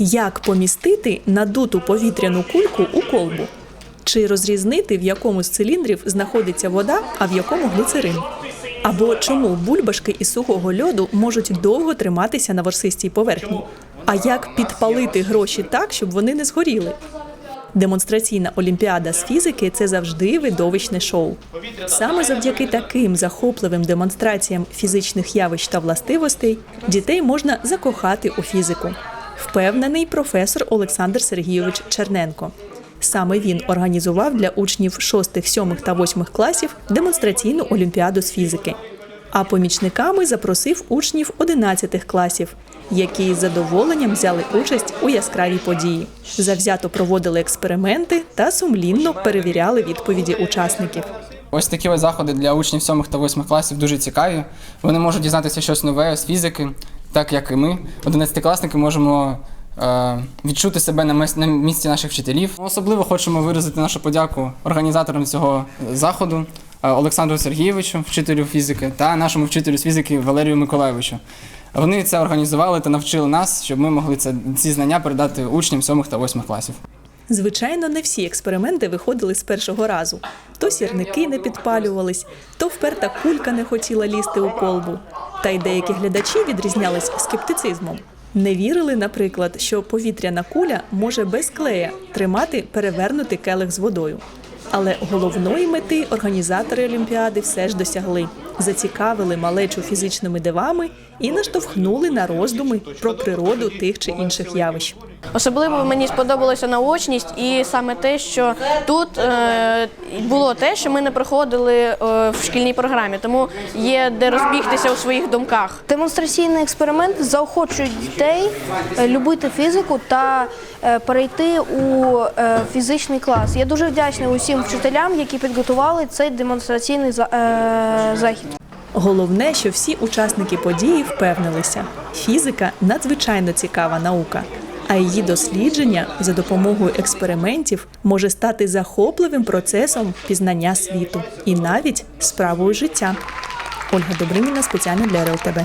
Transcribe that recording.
Як помістити надуту повітряну кульку у колбу? Чи розрізнити, в якому з циліндрів знаходиться вода, а в якому гліцерин? Або чому бульбашки із сухого льоду можуть довго триматися на ворсистій поверхні? А як підпалити гроші так, щоб вони не згоріли? Демонстраційна олімпіада з фізики це завжди видовищне шоу. Саме завдяки таким захопливим демонстраціям фізичних явищ та властивостей дітей можна закохати у фізику. Впевнений професор Олександр Сергійович Черненко. Саме він організував для учнів 6, 7 та 8 класів демонстраційну олімпіаду з фізики. А помічниками запросив учнів 11 класів, які з задоволенням взяли участь у яскравій події. Завзято проводили експерименти та сумлінно перевіряли відповіді учасників. Ось такі заходи для учнів 7 та 8 класів дуже цікаві. Вони можуть дізнатися щось нове з фізики, так як і ми, 11-класники, можемо е, відчути себе на мес- на місці наших вчителів. Особливо хочемо виразити нашу подяку організаторам цього заходу е, Олександру Сергійовичу, вчителю фізики, та нашому вчителю з фізики Валерію Миколайовичу. Вони це організували та навчили нас, щоб ми могли це, ці знання передати учням 7 та 8 класів. Звичайно, не всі експерименти виходили з першого разу. То сірники не підпалювались, то вперта кулька не хотіла лізти у колбу. Та й деякі глядачі відрізнялись скептицизмом. Не вірили, наприклад, що повітряна куля може без клея тримати перевернути келих з водою. Але головної мети організатори Олімпіади все ж досягли. Зацікавили малечу фізичними дивами і наштовхнули на роздуми про природу тих чи інших явищ. Особливо мені сподобалася наочність і саме те, що тут е, було те, що ми не проходили е, в шкільній програмі, тому є де розбігтися у своїх думках. Демонстраційний експеримент заохочує дітей е, любити фізику та е, перейти у е, фізичний клас. Я дуже вдячна усім вчителям, які підготували цей демонстраційний за- е, захід. Головне, що всі учасники події впевнилися, фізика надзвичайно цікава наука, а її дослідження за допомогою експериментів може стати захопливим процесом пізнання світу і навіть справою життя. Ольга Добриніна спеціально для РЛТБ.